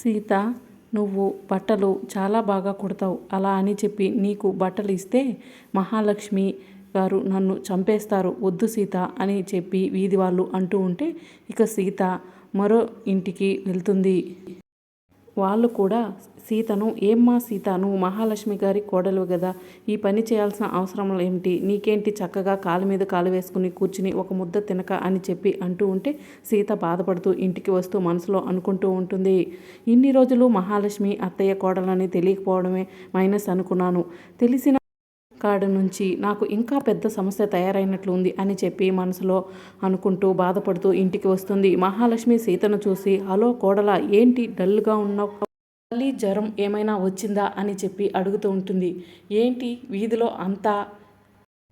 సీత నువ్వు బట్టలు చాలా బాగా కుడతావు. అలా అని చెప్పి నీకు బట్టలు ఇస్తే మహాలక్ష్మి గారు నన్ను చంపేస్తారు. వద్దు సీత అని చెప్పి వీధి వాళ్ళు అంటూ ఉంటే ఇక సీత మరో ఇంటికి వెళ్తుంది. వాళ్ళు కూడా సీతను ఏమ్మా సీత నువ్వు మహాలక్ష్మి గారి కోడలు కదా ఈ పని చేయాల్సిన అవసరం ఏమిటి? నీకేంటి చక్కగా కాలు మీద కాలు వేసుకుని కూర్చుని ఒక ముద్ద తినక అని చెప్పి అంటూ ఉంటే సీత బాధపడుతూ ఇంటికి వస్తూ మనసులో అనుకుంటూ ఉంటుంది. ఇన్ని రోజులు మహాలక్ష్మి అత్తయ్య కోడలని తెలియకపోవడమే మైనస్ అనుకున్నాను. తెలిసిన కాడ నుంచి నాకు ఇంకా పెద్ద సమస్య తయారైనట్లు ఉంది అని చెప్పి మనసులో అనుకుంటూ బాధపడుతూ ఇంటికి వస్తుంది. మహాలక్ష్మి సీతను చూసి హలో కోడల ఏంటి డల్గా ఉన్నావు? మళ్ళీ జ్వరం ఏమైనా వచ్చిందా? అని చెప్పి అడుగుతూ ఉంటుంది. ఏంటి? వీధిలో అంతా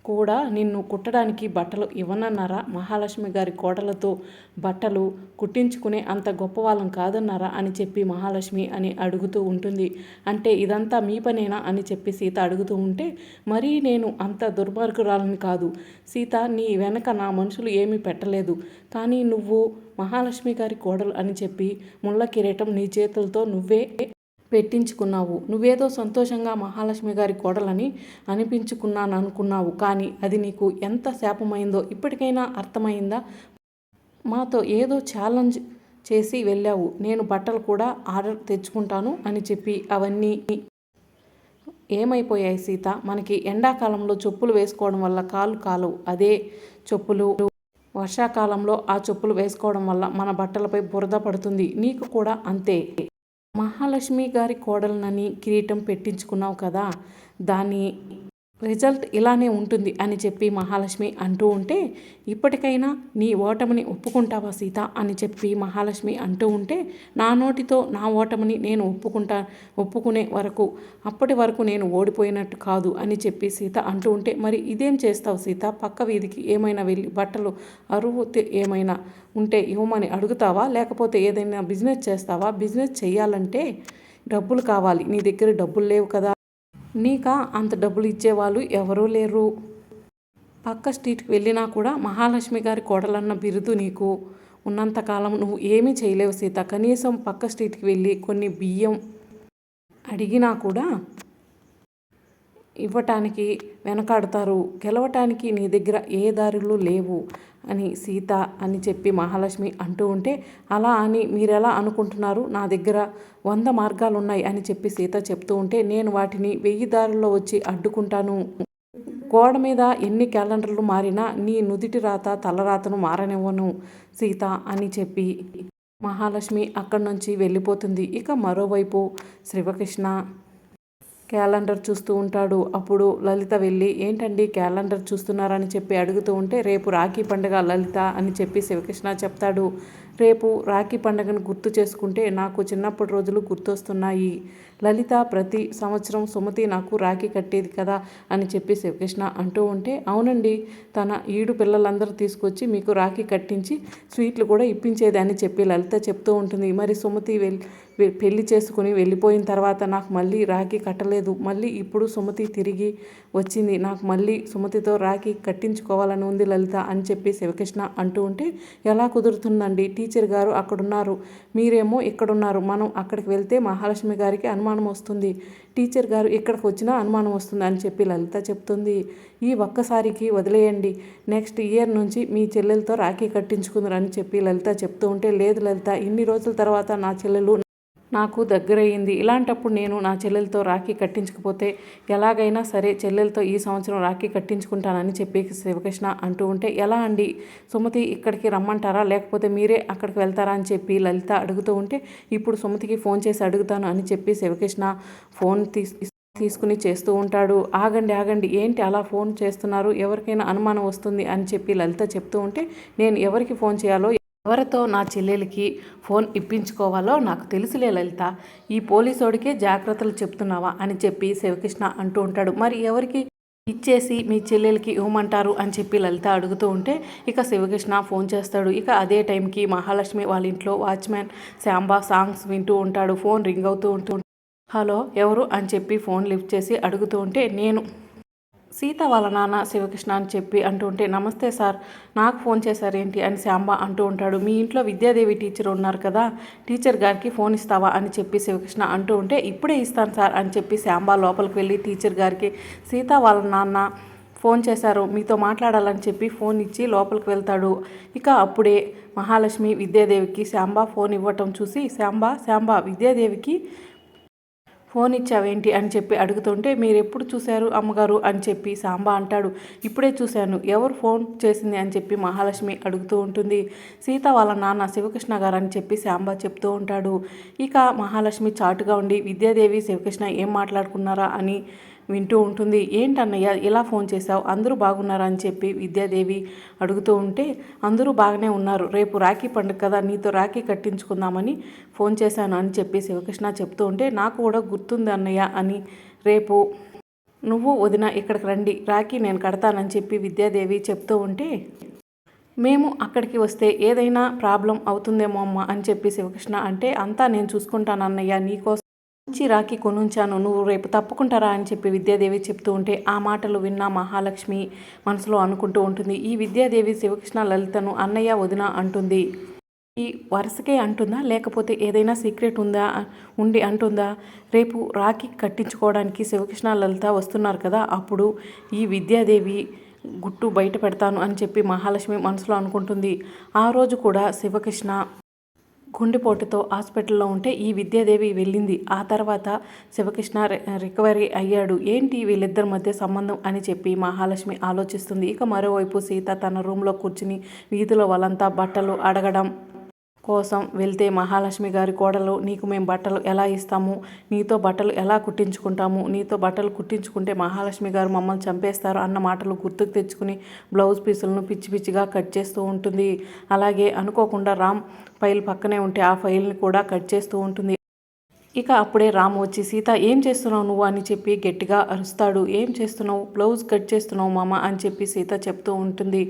కూడా నిన్ను కుట్టడానికి బట్టలు ఇవ్వనన్నారా? మహాలక్ష్మి గారి కోటలతో బట్టలు కుట్టించుకునే అంత గొప్పవాళ్ళం కాదన్నారా? అని చెప్పి మహాలక్ష్మి అని అడుగుతూ ఉంటుంది. అంటే ఇదంతా మీ పనేనా? అని చెప్పి సీత అడుగుతూ ఉంటే మరీ నేను అంత దుర్మార్గురాలని కాదు. సీత నీ వెనక నా మనుషులు ఏమీ పెట్టలేదు. కానీ నువ్వు మహాలక్ష్మి గారి కోడలు అని చెప్పి ముళ్ళ కిరీటం నీ చేతులతో నువ్వే పెట్టించుకున్నావు. నువ్వేదో సంతోషంగా మహాలక్ష్మి గారి కోడలని అనిపించుకున్నాను అనుకున్నావు కానీ అది నీకు ఎంత శాపమైందో ఇప్పటికైనా అర్థమైందా? మాతో ఏదో ఛాలెంజ్ చేసి వెళ్ళావు. నేను బట్టలు కూడా ఆర్డర్ తెచ్చుకుంటాను అని చెప్పి అవన్నీ ఏమైపోయాయి సీత? మనకి ఎండాకాలంలో చెప్పులు వేసుకోవడం వల్ల కాలు కాలు అదే చెప్పులు వర్షాకాలంలో ఆ చెప్పులు వేసుకోవడం వల్ల మన బట్టలపై బురద పడుతుంది. నీకు కూడా అంతే. మహాలక్ష్మి గారి కోడలనని కిరీటం పెట్టించుకున్నావు కదా దాన్ని రిజల్ట్ ఇలానే ఉంటుంది అని చెప్పి మహాలక్ష్మి అంటూ ఉంటే ఇప్పటికైనా నీ ఓటమిని ఒప్పుకుంటావా సీత? అని చెప్పి మహాలక్ష్మి అంటూ ఉంటే నా నోటితో నా ఓటమిని నేను ఒప్పుకుంటా ఒప్పుకునే వరకు అప్పటి వరకు నేను ఓడిపోయినట్టు కాదు అని చెప్పి సీత అంటూ ఉంటే మరి ఇదేం చేస్తావు సీత? పక్క వీధికి ఏమైనా వెళ్ళి బట్టలు అరువు ఏమైనా ఉంటే ఇవ్వమని అడుగుతావా? లేకపోతే ఏదైనా బిజినెస్ చేస్తావా? బిజినెస్ చేయాలంటే డబ్బులు కావాలి. నీ దగ్గర డబ్బులు లేవు కదా. నీకా అంత డబ్బులు ఇచ్చేవాళ్ళు ఎవరూ లేరు పక్క స్ట్రీట్కి వెళ్ళినా కూడా మహాలక్ష్మి గారి కోడలన్న బిరుదు నీకు. ఉన్నంతకాలం నువ్వు ఏమీ చేయలేవు సీత. కనీసం పక్క స్ట్రీట్కి వెళ్ళి కొన్ని బియ్యం అడిగినా కూడా ఇవ్వటానికి వెనకాడతారు. గెలవటానికి నీ దగ్గర ఏ దారులు లేవు అని సీత అని చెప్పి మహాలక్ష్మి అంటూ ఉంటే అలా అని మీరెలా అనుకుంటున్నారు? నా దగ్గర వంద మార్గాలు ఉన్నాయి అని చెప్పి సీత చెప్తూ ఉంటే నేను వాటిని వెయ్యి దారుల్లో వచ్చి అడ్డుకుంటాను. గోడ మీద ఎన్ని క్యాలెండర్లు మారినా నీ నుదిటి రాత తలరాతను మారనివ్వను సీత అని చెప్పి మహాలక్ష్మి అక్కడి నుంచి వెళ్ళిపోతుంది. ఇక మరోవైపు శ్రీవకృష్ణ క్యాలెండర్ చూస్తూ ఉంటాడు. అప్పుడు లలిత వెళ్ళి ఏంటండి క్యాలెండర్ చూస్తున్నారని చెప్పి అడుగుతూ ఉంటే రేపు రాఖీ పండుగ లలిత అని చెప్పి శివకృష్ణ చెప్తాడు. రేపు రాఖీ పండుగను గుర్తు చేసుకుంటే నాకు చిన్నప్పటి రోజులు గుర్తొస్తున్నాయి. లలిత ప్రతి సంవత్సరం సుమతి నాకు రాఖీ కట్టేది కదా అని చెప్పి శివకృష్ణ అంటూ ఉంటే అవునండి తన ఈడు పిల్లలందరూ తీసుకొచ్చి మీకు రాఖీ కట్టించి స్వీట్లు కూడా ఇప్పించేది అని చెప్పి లలిత చెప్తూ ఉంటుంది. మరి సుమతి వెళ్ళి పెళ్ళి చేసుకుని వెళ్ళిపోయిన తర్వాత నాకు మళ్ళీ రాఖీ కట్టలేదు. మళ్ళీ ఇప్పుడు సుమతి తిరిగి వచ్చింది. నాకు మళ్ళీ సుమతితో రాఖీ కట్టించుకోవాలని ఉంది లలిత అని చెప్పి శివకృష్ణ అంటూ ఉంటే ఎలా కుదురుతుందండి? టీచర్ గారు అక్కడున్నారు. మీరేమో ఇక్కడున్నారు. మనం అక్కడికి వెళ్తే మహాలక్ష్మి గారికి అనుమానం అనుమానం వస్తుంది. టీచర్ గారు ఇక్కడికి వచ్చినా అనుమానం వస్తుంది అని చెప్పి లలిత చెప్తుంది. ఈ ఒక్కసారికి వదిలేయండి. నెక్స్ట్ ఇయర్ నుంచి మీ చెల్లెలతో రాఖీ కట్టించుకుందరు అని చెప్పి లలిత చెప్తూ ఉంటే లేదు లలిత ఇన్ని రోజుల తర్వాత నా చెల్లెలు నాకు దగ్గరయ్యింది. ఇలాంటప్పుడు నేను నా చెల్లెలతో రాఖీ కట్టించకపోతే ఎలాగైనా సరే చెల్లెలతో ఈ సంవత్సరం రాఖీ కట్టించుకుంటానని చెప్పి శివకృష్ణ అంటూ ఉంటే ఎలా అండి? సుమతి ఇక్కడికి రమ్మంటారా? లేకపోతే మీరే అక్కడికి వెళ్తారా? అని చెప్పి లలిత అడుగుతూ ఉంటే ఇప్పుడు సుమతికి ఫోన్ చేసి అడుగుతాను అని చెప్పి శివకృష్ణ ఫోన్ తీసి తీసుకుని చేస్తూ ఉంటాడు. ఆగండి ఆగండి. ఏంటి అలా ఫోన్ చేస్తున్నారు? ఎవరికైనా అనుమానం వస్తుంది అని చెప్పి లలిత చెప్తూ ఉంటే నేను ఎవరికి ఫోన్ చేయాలో ఎవరితో నా చెల్లెలకి ఫోన్ ఇప్పించుకోవాలో నాకు తెలుసులే లలిత. ఈ పోలీసోడికే జాగ్రత్తలు చెప్తున్నావా? అని చెప్పి శివకృష్ణ అంటూ ఉంటాడు. మరి ఎవరికి ఇచ్చేసి మీ చెల్లెలకి ఇవ్వమంటారు? అని చెప్పి లలిత అడుగుతూ ఉంటే ఇక శివకృష్ణ ఫోన్ చేస్తాడు. ఇక అదే టైంకి మహాలక్ష్మి వాళ్ళ ఇంట్లో వాచ్మ్యాన్ శాంబా సాంగ్స్ వింటూ ఉంటాడు. ఫోన్ రింగ్ అవుతూ ఉంటూ హలో ఎవరు? అని చెప్పి ఫోన్ లిఫ్ట్ చేసి అడుగుతూ ఉంటే నేను సీత వాళ్ళ నాన్న శివకృష్ణ అని చెప్పి అంటూ ఉంటే నమస్తే సార్ నాకు ఫోన్ చేశారేంటి అని శాంబ అంటూ ఉంటాడు. మీ ఇంట్లో విద్యాదేవి టీచర్ ఉన్నారు కదా టీచర్ గారికి ఫోన్ ఇస్తావా అని చెప్పి శివకృష్ణ అంటూ ఉంటే ఇప్పుడే ఇస్తాను సార్ అని చెప్పి శాంబ లోపలికి వెళ్ళి టీచర్ గారికి సీత వాళ్ళ నాన్న ఫోన్ చేశారు మీతో మాట్లాడాలని చెప్పి ఫోన్ ఇచ్చి లోపలికి వెళ్తాడు. ఇక అప్పుడే మహాలక్ష్మి విద్యాదేవికి శాంబ ఫోన్ ఇవ్వటం చూసి శాంబ శాంబ విద్యాదేవికి ఫోన్ ఇచ్చావేంటి? అని చెప్పి అడుగుతుంటే మీరు ఎప్పుడు చూశారు అమ్మగారు? అని చెప్పి సాంబా అంటాడు. ఇప్పుడే చూశాను. ఎవరు ఫోన్ చేసింది? అని చెప్పి మహాలక్ష్మి అడుగుతూ ఉంటుంది. సీత వాళ్ళ నాన్న శివకృష్ణ గారు అని చెప్పి శాంబా చెప్తూ ఉంటాడు. ఇక మహాలక్ష్మి చాటుగా ఉండి విద్యాదేవి శివకృష్ణ ఏం మాట్లాడుకున్నారా? అని వింటూ ఉంటుంది. ఏంటన్నయ్య ఇలా ఫోన్ చేశావు? అందరూ బాగున్నారా? అని చెప్పి విద్యాదేవి అడుగుతూ ఉంటే అందరూ బాగానే ఉన్నారు. రేపు రాఖీ పండుగ కదా నీతో రాఖీ కట్టించుకుందామని ఫోన్ చేశాను అని చెప్పి శివకృష్ణ చెప్తూ ఉంటే నాకు కూడా గుర్తుంది అన్నయ్య అని రేపు నువ్వు వదిన ఇక్కడికి రండి. రాఖీ నేను కడతానని చెప్పి విద్యాదేవి చెప్తూ ఉంటే మేము అక్కడికి వస్తే ఏదైనా ప్రాబ్లం అవుతుందేమో అమ్మ అని చెప్పి శివకృష్ణ అంటే అంతా నేను చూసుకుంటాను అన్నయ్య నీకోసం మంచి రాఖీ కొనుంచాను. నువ్వు రేపు తప్పుకుంటారా? అని చెప్పి విద్యాదేవి చెప్తూ ఉంటే ఆ మాటలు విన్న మహాలక్ష్మి మనసులో అనుకుంటూ ఉంటుంది. ఈ విద్యాదేవి శివకృష్ణ లలితను అన్నయ్య వదిన అంటుంది. ఈ వరుసకే అంటుందా? లేకపోతే ఏదైనా సీక్రెట్ ఉందా? ఉండి అంటుందా? రేపు రాఖీ కట్టించుకోవడానికి శివకృష్ణ లలిత వస్తున్నారు కదా అప్పుడు ఈ విద్యాదేవి గుట్టు బయట పెడతాను అని చెప్పి మహాలక్ష్మి మనసులో అనుకుంటుంది. ఆ రోజు కూడా శివకృష్ణ గుండెపోటుతో హాస్పిటల్లో ఉంటే ఈ విద్యాదేవి వెళ్ళింది. ఆ తర్వాత శివకృష్ణ రికవరీ అయ్యాడు. ఏంటి వీళ్ళిద్దరి మధ్య సంబంధం అని చెప్పి మహాలక్ష్మి ఆలోచిస్తుంది. ఇక మరోవైపు సీత తన రూమ్లో కూర్చుని వీధిలో వాళ్ళంతా బట్టలు అడగడం కోసం వెళ్తే మహాలక్ష్మి గారి కోడలు నీకు మేము బట్టలు ఎలా ఇస్తాము? నీతో బట్టలు ఎలా కుట్టించుకుంటాము? నీతో బట్టలు కుట్టించుకుంటే మహాలక్ష్మి గారు మమ్మల్ని చంపేస్తారు అన్న మాటలు గుర్తుకు తెచ్చుకుని బ్లౌజ్ పీసులను పిచ్చి పిచ్చిగా కట్ చేస్తూ ఉంటుంది. అలాగే అనుకోకుండా రామ్ ఫైల్ పక్కనే ఉంటే ఆ ఫైల్ని కూడా కట్ చేస్తూ ఉంటుంది. ఇక అప్పుడే రాము వచ్చి సీత ఏం చేస్తున్నావు నువ్వు? అని చెప్పి గట్టిగా అరుస్తాడు. ఏం చేస్తున్నావు? బ్లౌజ్ కట్ చేస్తున్నావు మామ అని చెప్పి సీత చెప్తూ ఉంటుంది.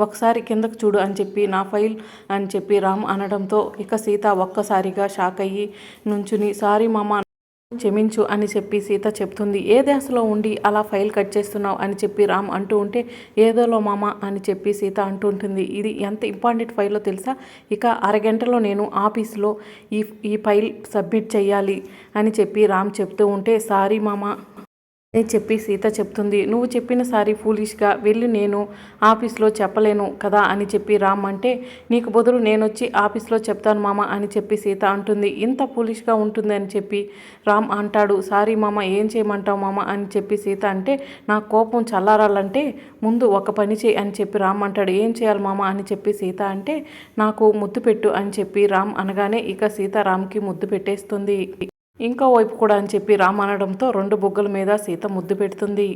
ఒకసారి కిందకు చూడు అని చెప్పి నా ఫైల్ అని చెప్పి రామ్ అనడంతో ఇక సీత ఒక్కసారిగా షాక్ అయ్యి నుంచుని సారీ మామ క్షమించు అని చెప్పి సీత చెప్తుంది. ఏ దశలో ఉండి అలా ఫైల్ కట్ చేస్తున్నావు? అని చెప్పి రామ్ అంటూ ఉంటే ఏదోలో మామ అని చెప్పి సీత అంటూ ఉంటుంది. ఇది ఎంత ఇంపార్టెంట్ ఫైల్లో తెలుసా? ఇక అరగంటలో నేను ఆఫీస్లో ఈ ఈ ఫైల్ సబ్మిట్ చేయాలి అని చెప్పి రామ్ చెప్తూ ఉంటే సారీ మామ. అని చెప్పి సీత చెప్తుంది నువ్వు చెప్పిన సారి ఫూలిష్గా వెళ్ళి నేను ఆఫీస్లో చెప్పలేను కదా అని చెప్పి రామ్ అంటే నీకు బదులు నేను వచ్చి ఆఫీస్లో చెప్తాను మామ అని చెప్పి సీత అంటుంది. ఇంత ఫూలిష్గా ఉంటుంది అని చెప్పి రామ్ అంటాడు. సారీ మామ ఏం చేయమంటావు మామ అని చెప్పి సీత అంటే నా కోపం చల్లారాలంటే ముందు ఒక పని చేయి అని చెప్పి రామ్ అంటాడు. ఏం చేయాలి మామ అని చెప్పి సీత అంటే నాకు ముద్దు పెట్టు అని చెప్పి రామ్ అనగానే ఇక సీత రామ్కి ముద్దు పెట్టేస్తుంది. ఇంకో వైపు కూడా అని చెప్పి రామ్ అనడంతో రెండు బొగ్గల మీద సీత ముద్దు పెడుతుంది.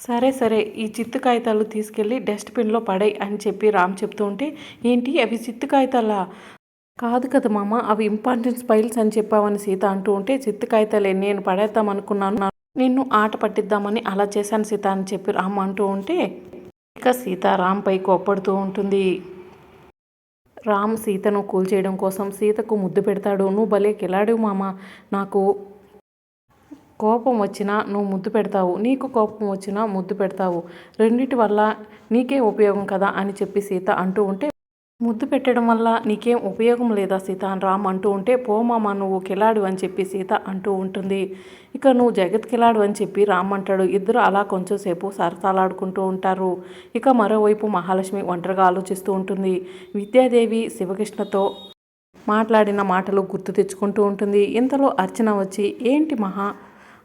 సరే సరే ఈ చిత్తు కాగితాలు తీసుకెళ్ళి డస్ట్బిన్లో పడాయి అని చెప్పి రామ్ చెప్తూ ఉంటే ఏంటి? అవి చిత్తు కాగితాలా? కాదు కదా మామ అవి ఇంపార్టెన్స్ ఫైల్స్ అని చెప్పావని సీత అంటూ ఉంటే చిత్తు కాగితాలే నేను పడేద్దాం అనుకున్నాను. నిన్ను ఆట పట్టిద్దామని అలా చేశాను సీత అని చెప్పి రామ్ అంటూ ఉంటే ఇక సీత రామ్పై కోప్పడుతూ ఉంటుంది. రామ్ సీతను కూల్చేయడం కోసం సీతకు ముద్దు పెడతాడు. నువ్వు భలే కిలాడు మామ. నాకు కోపం వచ్చినా నువ్వు ముద్దు పెడతావు. నీకు కోపం వచ్చినా ముద్దు పెడతావు. రెండింటి వల్ల నీకే ఉపయోగం కదా అని చెప్పి సీత అంటూ ఉంటే ముద్దు పెట్టడం వల్ల నీకేం ఉపయోగం లేదా సీత? అని రామ్ అంటూ ఉంటే పోమామా నువ్వు కిలాడు అని చెప్పి సీత అంటూ ఉంటుంది. ఇక నువ్వు జగత్ కిలాడు అని చెప్పి రామ్ అంటాడు. ఇద్దరు అలా కొంచెంసేపు సరసాలాడుకుంటూ ఉంటారు. ఇక మరోవైపు మహాలక్ష్మి ఒంటరిగా ఆలోచిస్తూ ఉంటుంది. విద్యాదేవి శివకృష్ణతో మాట్లాడిన మాటలు గుర్తు తెచ్చుకుంటూ ఉంటుంది. ఇంతలో అర్చన వచ్చి ఏంటి మహా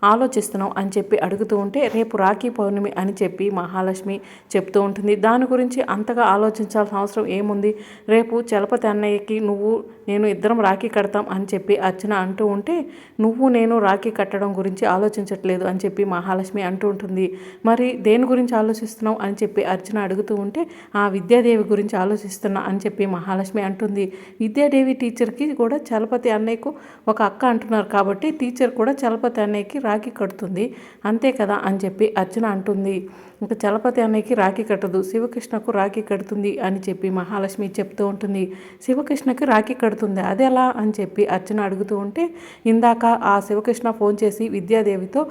ఆలోచిస్తున్నావు అని చెప్పి అడుగుతూ ఉంటే రేపు రాఖీ పౌర్ణమి అని చెప్పి మహాలక్ష్మి చెప్తూ ఉంటుంది. దాని గురించి అంతగా ఆలోచించాల్సిన అవసరం ఏముంది? రేపు చలపతి అన్నయ్యకి నువ్వు నేను ఇద్దరం రాఖీ కడతాం అని చెప్పి అర్చన అంటూ ఉంటే నువ్వు నేను రాఖీ కట్టడం గురించి ఆలోచించట్లేదు అని చెప్పి మహాలక్ష్మి అంటూ ఉంటుంది. మరి దేని గురించి ఆలోచిస్తున్నావు అని చెప్పి అర్చన అడుగుతూ ఉంటే ఆ విద్యాదేవి గురించి ఆలోచిస్తున్నా అని చెప్పి మహాలక్ష్మి అంటుంది. విద్యాదేవి టీచర్కి కూడా చలపతి అన్నయ్యకు ఒక అక్క అంటున్నారు కాబట్టి టీచర్ కూడా చలపతి అన్నయ్యకి రాఖీ కడుతుంది. అంతే కదా అని చెప్పి అర్చన అంటుంది. ఇంకా చలపతి అన్నయ్యకి రాఖీ కట్టదు. శివకృష్ణకు రాఖీ కడుతుంది అని చెప్పి మహాలక్ష్మి చెప్తూ ఉంటుంది. శివకృష్ణకి రాఖీ కడుతుంది. అది ఎలా అని చెప్పి అర్చన అడుగుతూ ఉంటే ఇందాక ఆ శివకృష్ణ ఫోన్ చేసి విద్యాదేవితో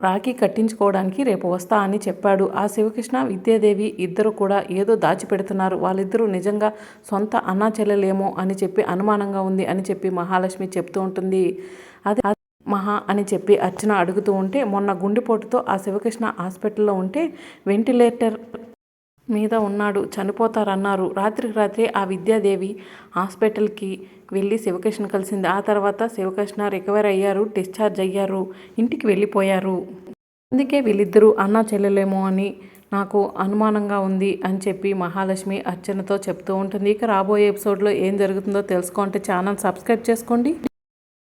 రాఖీ కట్టించుకోవడానికి రేపు వస్తా అని చెప్పాడు. ఆ శివకృష్ణ విద్యాదేవి ఇద్దరు కూడా ఏదో దాచిపెడుతున్నారు. వాళ్ళిద్దరూ నిజంగా సొంత అన్నా చెల్లెలేమో అని చెప్పి అనుమానంగా ఉంది అని చెప్పి మహాలక్ష్మి చెప్తూ ఉంటుంది. అది మహా అని చెప్పి అర్చన అడుగుతూ ఉంటే మొన్న గుండెపోటుతో ఆ శివకృష్ణ హాస్పిటల్లో ఉంటే వెంటిలేటర్ మీద ఉన్నాడు చనిపోతారన్నారు. రాత్రికి రాత్రి ఆ విద్యాదేవి హాస్పిటల్కి వెళ్ళి శివకృష్ణ కలిసింది. ఆ తర్వాత శివకృష్ణ రికవర్ అయ్యారు డిశ్చార్జ్ అయ్యారు ఇంటికి వెళ్ళిపోయారు. అందుకే వీళ్ళిద్దరూ అన్నా చెల్లెలేమో అని నాకు అనుమానంగా ఉంది అని చెప్పి మహాలక్ష్మి అర్చనతో చెప్తూ ఉంటుంది. ఇక రాబోయే ఎపిసోడ్లో ఏం జరుగుతుందో తెలుసుకుంటే ఛానల్ సబ్స్క్రైబ్ చేసుకోండి.